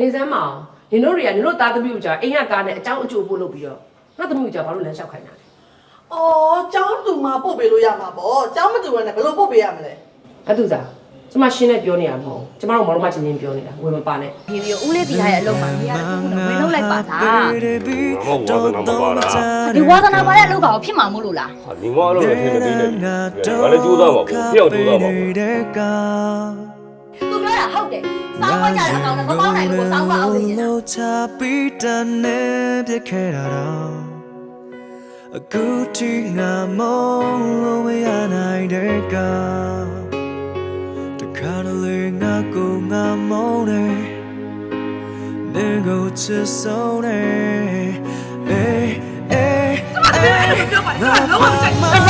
နေစမ်းမအောင်နင်တို့တွေကနင်တို့သားသမီးကိုကြာအိမ်ကကားနဲ့အကြောင်းအကျိုးပို့လုပ်ပြီးတော့ငါသမီးကိုကြာဘာလို့လမ်းလျှောက်ခိုင်းတာလဲ။အော်ကျောင်းသူမှာပို့ပေးလို့ရမှာပေါ့။ကျောင်းမသူကလည်းဘယ်လိုပို့ပေးရမလဲအတူစားကျမရှင်းနဲ့ပြောနေရမှာမဟုတ်ကျမတို့မတော်မချင်းချင်းပြောနေတာဝင်မပါနဲ့ဒီဗီဦးလေးတီထားရဲ့အလုပ်မှာနေရာတစ်ခုတော့ဝင်လုပ်လိုက်ပါလားမဟုတ်ဝါသနာမပါလားဒီဝါသနာပါတဲ့အလုပ်ကောင်ဖြစ်မှာမို့လို့လားဟာညီမအလုပ်နဲ့ထင်မသေးနဲ့ငါလည်းကြိုးစားပါဘူးဖျောက်ကြိုးစားပါဘူး သူပြောတာဟုတ်တယ်စောင်းဝကြတဲ့အကောင်နဲ့မပေါင်းနိုင်ဘူးစောင်းဝအောင်နေနေတာ လို့ချပြီးတန်နေပြခဲ့တာတော့အခုထိငါမလို့မရနိုင်တဲ့ကတခါတလေငါကိုငါမုန်းနေနေကိုချစ်ဆုံးနေအေးအေးအေး ငါ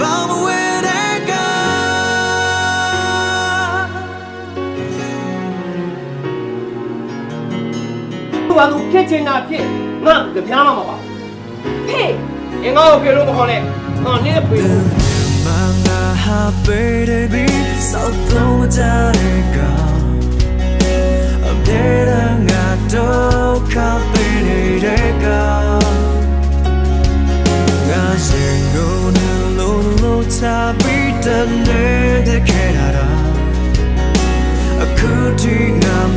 ဘာမဝင်တဲ့ကသူကသူဖြစ်ချင်တာဖြစ်ငါကြပြားမှာမပါဖေးအင်္ဂါကိုဖေလို့မခေါ်နဲ့ငါနင်းဖေလို့ Manga baby so don't matter go I'm dead and I don't come lo ta bi the ne de kerara Akuti nga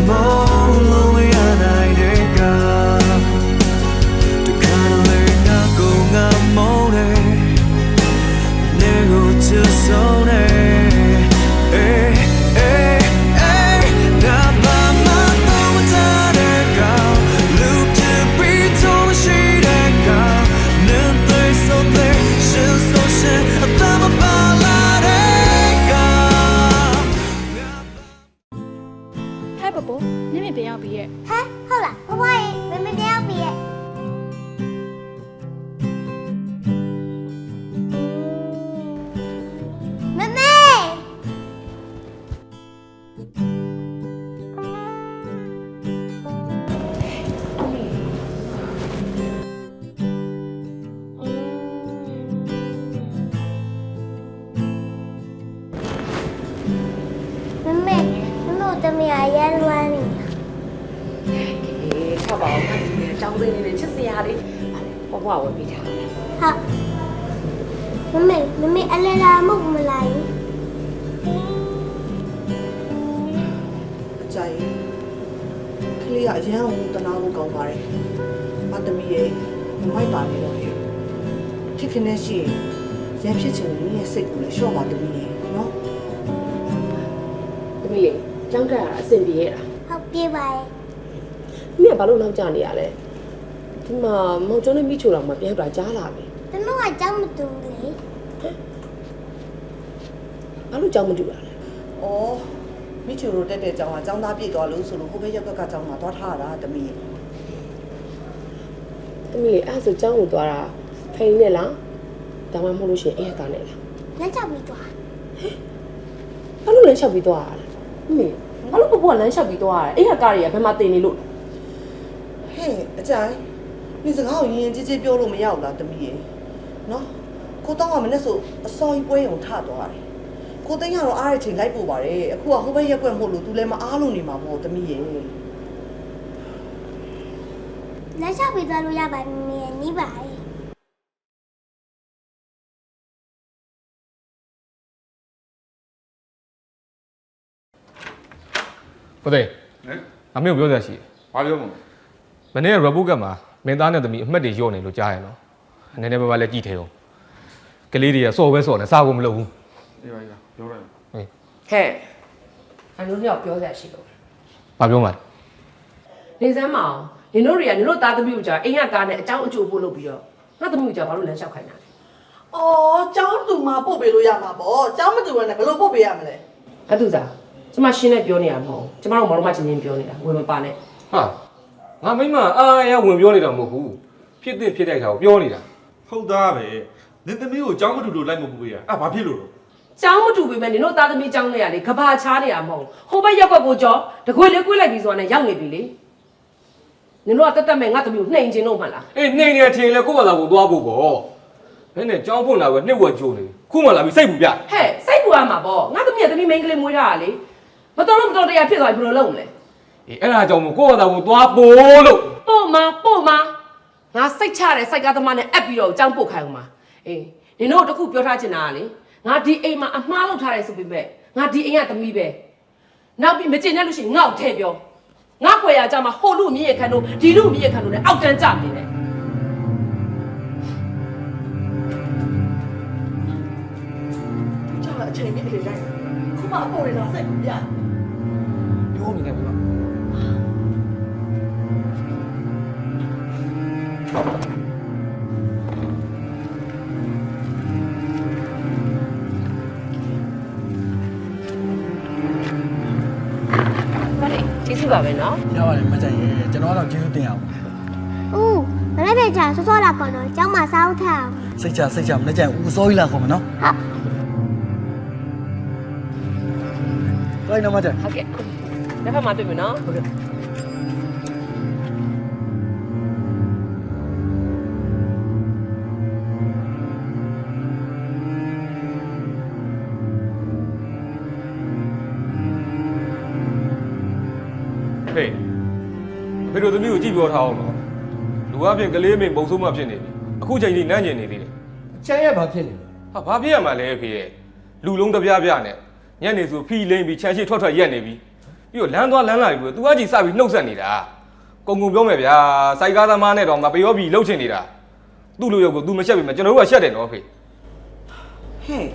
အေးချက်ပါအောင်ငါဒီအကြောင်းသေးလေးနဲ့ချစ်စရာလေးဘဘဝင်ပြီးထားဟာမမေမမေအလဲလာမဟုတ်မလားယ။အကြိုက်ကလေးကအရန်အောင်တနာဖို့ကောင်းပါတယ်။မသမီးရဲ့မမိုက်ပါနေတော့ရဲ့။ဖြစ်ခနဲ့ရှိရင်ရန်ဖြစ်ချင်တဲ့ရဲ့စိတ်ကိုလည်းလျှော့ပါသမီးရဲ့နော်သမီးလေးကြောင်းတက်ရတာအဆင်ပြေရဲ့လားဟုတ်ပြေပါရဲ့ မင်းကဘာလို့နောက်ကျနေရလဲဒီမှာမောင်ကျောင်းနဲ့မိချိုတော်မှာပြန်ပြကြားလာပြီတမကကြောက်မတူလေဘာလို့ကြောင်းမတူတာလဲ။အော်မိချူတို့တက်တဲ့ကြောင်ကចောင်းသားပြည့်သွားလို့ဆိုလို့ဟိုဘက်ရောက်ကကကြောင်မှာသွားထားတာသမီးရဲ့သမီးလေးအဲ့ဒါဆိုကြောင်းကိုသွားတာဖိန်နဲ့လားဒါမှမဟုတ်လို့ရှိရင်အဲ့ဟာကနဲ့လားလက်ချပြီးသွားဘာလို့လမ်းလျှောက်ပြီးသွားရလဲမင်းဘာလို့ပပကလမ်းလျှောက်ပြီးသွားရလဲအဲ့ဟာကားတွေကဘယ်မှာတင်နေလို့။ ဟဲ့အကြိုက်မိစကားကိုရင်ရင်ကြီးကြီးပြောလို့မရဘူးလားသမီးရဲ့။နော်ကိုတောင်းကမနဲ့ဆိုအစော်ကြီးပွဲရုံထသွားတယ်။ကိုသိန်းကတော့အားရချိန်လိုက်ပို့ပါတယ်။အခုကဟိုဘက်ရက်ကွက်မို့လို့ तू လည်းမအားလို့နေမှာမဟုတ်သမီးရဲ့လက်ချပြီးသွားလို့ရပါမမေနီးပါရဲ့ဟုတ်တယ်ဟမ်အမေကိုပြောစရာရှိတယ်ဘာပြောမလဲ မနေ့က report ကမှာမင်းသားနဲ့သမီးအမှတ်တွေညော့နေလို့ကြားရနော်နည်းနည်းပါးပါးလည်းကြည့်ထဲအောင်ကလေးတွေကစော်ပဲစော်နေစားဖို့မလုပ်ဘူးအေးပါအေးပါပြောလိုက်ဟဲ့အလိုနှစ်ယောက်ပြောစရာရှိလို့ဘာပြောမှလဲနေစမ်းမအောင်နင်တို့တွေကနင်တို့သားသမီးကိုကြာအိမ်ကကားနဲ့အကြောင်းအကျိုးပို့လုပ်ပြီးတော့ငါသမီးကိုကြာဘာလို့လမ်းလျှောက်ခိုင်းတာလဲ။အော်ကျောင်းသူမှာပို့ပေးလို့ရမှာပေါ့။ကျောင်းမသူကလည်းဘယ်လိုပို့ပေးရမလဲအတူစားကျမရှင်းနဲ့ပြောနေရမှာမဟုတ်ကျမတို့မတော်မချင်းချင်းပြောနေတာဝင်မပါနဲ့ဟာ ငါမိမအာရဝင်ပြောနေတာမဟုတ်ဘူးဖြစ်တဲ့ဖြစ်တဲ့ခါကိုပြောနေတာဟဟုတ်သားပဲနင်သမီးကိုအကြောင်းမတူလို့လိုက်မပူရอ่ะဘာဖြစ်လို့လဲကျောင်းမတူပေမဲ့နင်တို့သားသမီးကျောင်းလေးရလေကဘာချားနေတာမဟုတ်ဘူးဟိုဘက်ရက်ကွက်ကိုကြောတကွေလေးကွေးလိုက်ပြီးဆိုတာနဲ့ရောက်နေပြီလေနင်တို့ကတက်တက်မဲ့ငါသမီးကိုနှိမ်ကျင်တော့မှလားအေးနှိမ်နေထင်လဲကိုယ့်ဘာသာကိုသွားဖို့ပေါ့ဘယ်နဲ့ကြောင်းဖွင့်လာပဲနှစ်ဝက်ကြိုးနေခုမှလာပြီးစိတ်ပူပြဟဲ့စိတ်ပူရမှာပေါ့ငါသမီးကသမီးမိန်းကလေးမွေးထားတာလေမတော်လို့မတော်တရားဖြစ်သွားပြီဘယ်လိုလုပ်မလဲ အေးအဲ့ဒါကြောင့်မို့ကိုယ့်ဘာသာကိုသွားပို့လို့ပို့မပို့မငါစိတ်ချတဲ့စိုက်ကားသမားနဲ့အပ်ပြီးတော့ကြောင်းပို့ခိုင်းအောင်ပါအေးနင်တို့တခုပြောထားချင်တာကလေငါဒီအိမ်မှာအမှားလုပ်ထားတယ်ဆိုပေမဲ့ငါဒီအိမ်ကသမီးပဲနောက်ပြီးမကျင်တဲ့လို့ရှိရင်ငါ့ကိုထည့်ပြောငါခွေရကြမှာဟိုလူမြင့်ရခန်းတို့ဒီလူမြင့်ရခန်းတို့လည်းအောက်တန်းကြနေတယ်ကြောက်အချိန်ပြည့်လေလိုက်ခုမှအပေါ်ရတော့စိတ်ပြပြောနေတယ်ကွာဟု ပါပဲနော်ရပါတယ်မကြိုက်ရဲ့ကျွန်တော်ကတော့ကျေးဇူးတင်အောင်ဦးမနေ့ကကြာစောစောလာကောနော်ကျောင်းမှာစားဦးထားအောင်စိတ်ချစိတ်ချမနေ့ကျရင်ဦးစောကြီးလာခေါ်မယ်နော်ဟုတ်ကိုင်းတော့မကြိုက်ဟုတ်ကဲ့နောက်ဖက်မှာတွေ့မယ်နော်ဟုတ်ကဲ့ ဟေးဖေတို့သမီးကိုကြည့်ပြောထားအောင်နော်လူအပြင်ကလေးမင်းပုံစိုးမှဖြစ်နေပြီအခုချိန်ကြီးနန်းကျင်နေသေးတယ်ချမ်းရဘာဖြစ်နေလဲဟာဘာဖြစ်ရမှာလဲဖေရဲ့လူလုံးတစ်ပြားပြားနဲ့ညနေဆိုဖီလိမ့်ပြီးခြံရှိထွက်ထွက်ရက်နေပြီပြီးတော့လမ်းသွားလမ်းလာပြီးတော့သူကကြီးစပြီးနှုတ်ဆက်နေတာကုံကုံပြောမယ်ဗျာစိုက်ကားသမားနဲ့တော့ငါပယောပြီလှုပ်ချင်နေတာသူ့လူရုပ်ကို तू မရှက်ပြီမကျွန်တော်တို့ကရှက်တယ်နော်ဖေဟဲ့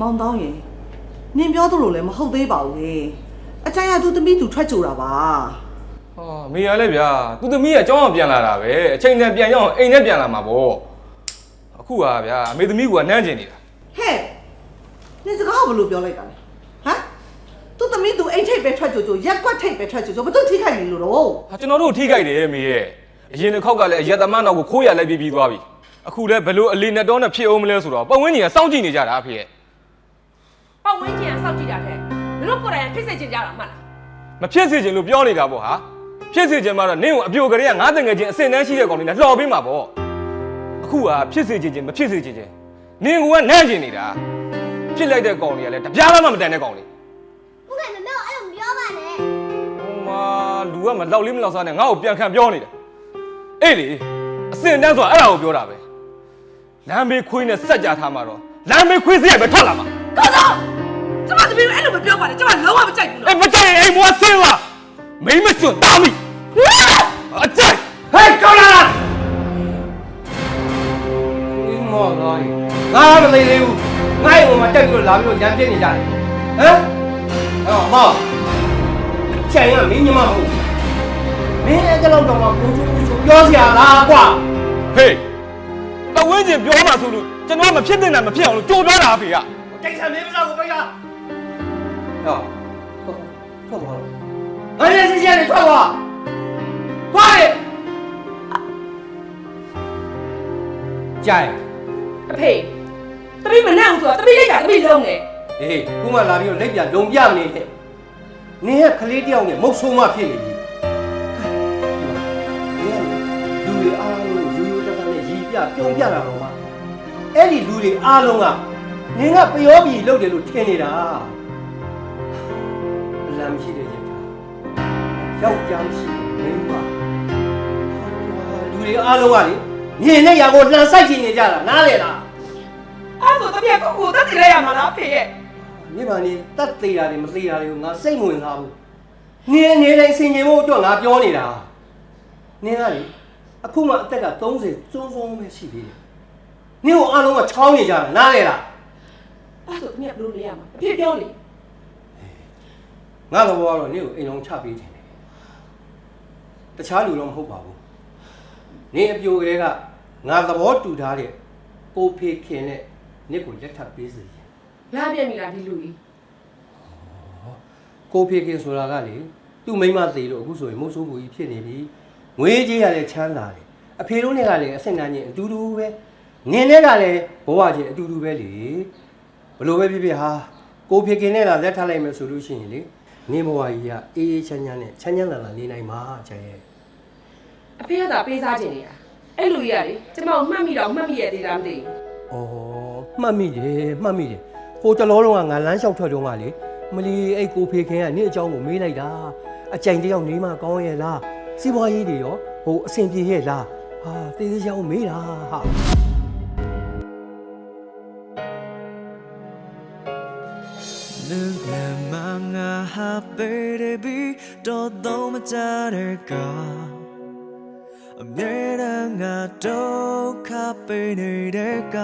မောင်တောင်းရင်နင်ပြောသလိုလည်းမဟုတ်သေးပါဘူးလေ အကြိုင်ကသူသမီးသူထွက်ကြတာပါဟာမေရလဲဗျာသူသမီးကအကြောင်းအောင်ပြန်လာတာပဲအချိန်တန်ပြန်ရအောင်အိမ်နဲ့ပြန်လာမှာပေါ့အခုဟာဗျာအမေသမီးကနန်းကျင်နေတာဟဲ့နင်စကားကိုဘယ်လိုပြောလိုက်တာလဲဟမ်သူသမီးသူအိတ်ထိတ်ပဲထွက်ကြကြရက်ကွက်ထိတ်ပဲထွက်ကြကြဘာသူထိခိုက်နေလို့တော့ဟာကျွန်တော်တို့ထိခိုက်တယ်မေရဲ့အရင်တစ်ခေါက်ကလည်းအရက်သမားနောက်ကိုခိုးရလိုက်ပြီးပြီးသွားပြီအခုလည်းဘယ်လိုအလီနဲ့တော့နဲ့ဖြစ်အောင်မလဲဆိုတော့ပတ်ဝန်းကျင်ကစောင့်ကြည့်နေကြတာအဖေရဲ့ပတ်ဝန်းကျင်ကစောင့်ကြည့်တာတဲ့နင် တို့ကိုယ်တိုင်ကဖြစ်စေချင်ကြတာမှတ်လားမဖြစ်စေချင်လို့ပြောနေတာပေါ့ဟာဖြစ်စေချင်မှတော့နင့်ကိုအပြိုကလေးကငါးတငယ်ချင်းအစင်တန်းရှိတဲ့ကောင်တွေနဲ့လှော်ပေးမှာပေါ့အခုကဖြစ်စေချင်ချင်မဖြစ်စေချင်ချင်နင်ကနန်းကျင်နေတာဖြစ်လိုက်တဲ့ကောင်တွေကလည်းတပြားမှမတန်တဲ့ကောင်တွေဦးကမမေကိုအဲ့လိုမပြောပါနဲ့ဟိုမှာလူကမလောက်လေးမလောက်စားနဲ့ငါ့ကိုပြန်ခံပြောနေတာအေးလေအစင်တန်းဆိုတာအဲ့ဒါကိုပြောတာပဲလမ်းမေးခွေးနဲ့စက်ကြထားမှာတော့လမ်းမေးခွေးစရိုက်ပဲထွက်လာမှာကောသော ကျမသမီးကိုအဲ့လိုမပြောပါနဲ့ကျမလုံးဝမကြိုက်ဘူးအေးနော်မကြိုက်ရင်အိမ်မွားဆင်းလာမိမ့်မကျွတ်တာမိအကြိုက်ဟဲ့ကောင်းလာဒီမော်သွားပြီငါမသိသေးဘူးငါ့အိမ်မှာတက်ပြီးတော့လာပြီးတော့ရံပြစ်နေကြတယ်ဟမ်အဲ့တော့မော်ချန်ရမင်းညမဟုတ်မင်းအဲ့ကတော့တော့ကိုချိုးကိုချိုးပြောစရာလားကွာဟေးပဝင်းကျင်ပြောမှဆိုလို့ကျွန်တော်မဖြစ်တဲ့နာမဖြစ်အောင်လို့ကြိုးပြောတာအဖေက တိတ်ဆန်မင်းမစားကိုပိတ်လား ဟောထွက်သွားငါလည်းစစ်စစ်နဲ့ထွက်သွားသွားလေကြိုင်အဖေသမီးမနဲ့အောင်ဆိုတာသမီးလိုက်တာသမီးလုံးနေဟေးခုမှလာပြီးတော့လက်ပြလုံပြမနေနဲ့နင်ကကလေးတယောက်နဲ့မုတ်ဆိုးမဖြစ်နေပြီနင်ကလူတွေအားလုံးရိုးရိုးတကနဲ့ရီပြပြုံးပြတာတော့မှအဲ့ဒီလူတွေအားလုံးကနင်ကပျောပြီလုပ်တယ်လို့ထင်နေတာ အလံရှိတဲ့ရက်ယောက်ျားရှိတဲ့မိန်းမလူတွေအားလုံးကလေညင်နဲ့ရာကိုလှန်ဆိုင်ချင်နေကြတာနားလေလားအဲ့ဆိုသမီးကကိုကိုတက်တည်လိုက်ရမှာလားအဖေရဲ့မိမနေတတ်သေးတာတွေမသေးတာတွေကိုငါစိတ်မဝင်စားဘူးနင်းနေတိုင်းဆင်ခြင်ဖို့အတွက်ငါပြောနေတာနင်းကလေအခုမှအသက်က30စွန်းစွန်းပဲရှိသေးတယ်နင်းကိုအားလုံးကချောင်းနေကြတာနားလေလားအဲ့ဆိုသမီးကဘယ်လိုနေရမှာအဖေပြောလေ ငါသဘောကတော့နင်းကိုအိမ်လုံးချပေးခြင်းတယ်တခြားလူတော့မဟုတ်ပါဘူးနင်းအပြိုကလေးကငါသဘောတူထားတဲ့ကိုဖေခင်နဲ့နင့်ကိုလက်ထပ်ပေးစီခြင်းလာပြန်ပြီလားဒီလူကြီးကိုဖေခင်ဆိုတာကလေသူ့မိန်းမသေးလို့အခုဆိုရင်မုတ်ဆိုးဘူးကြီးဖြစ်နေပြီငွေကြေးရတဲ့ချမ်းသာတယ်အဖေတို့နဲ့ကလည်းအဆင့်တန်းချင်းအတူတူပဲနင်းနဲ့ကလည်းဘဝချင်းအတူတူပဲလေဘလို့ပဲဖြစ်ဖြစ်ဟာကိုဖေခင်နဲ့လာလက်ထားလိုက်မယ်ဆိုလို့ရှိရင်လေ နေဘဝကြီးကအေးအေးချမ်းချမ်းနဲ့ချမ်းချမ်းသာသာနေနိုင်မှာချမ်းရဲ့အဖေကသာပေးစားခြင်းနေတာအဲ့လူကြီးကလေကျမကိုမှတ်မိတော့မှတ်မိရသေးတာမသိဘူးဩမှတ်မိတယ်မှတ်မိတယ်ဟိုတလောလုံးကငါလမ်းလျှောက်ထွက်တုန်းကလေမလီအဲ့ကိုဖေခင်ကနေ့အကြောင်းကိုမေးလိုက်တာအကြိမ်တယောက်နေမှကောင်းရဲ့လားစီးပွားရေးတွေရောဟိုအဆင်ပြေရဲ့လားဟာတင်းသေးချောင်းမေးတာဟာလူလမ်းမှာ nga ha baby တော်တော့မကြတဲ့ကအမြဲတမ်းငါဒုက္ခပေးနေတဲ့က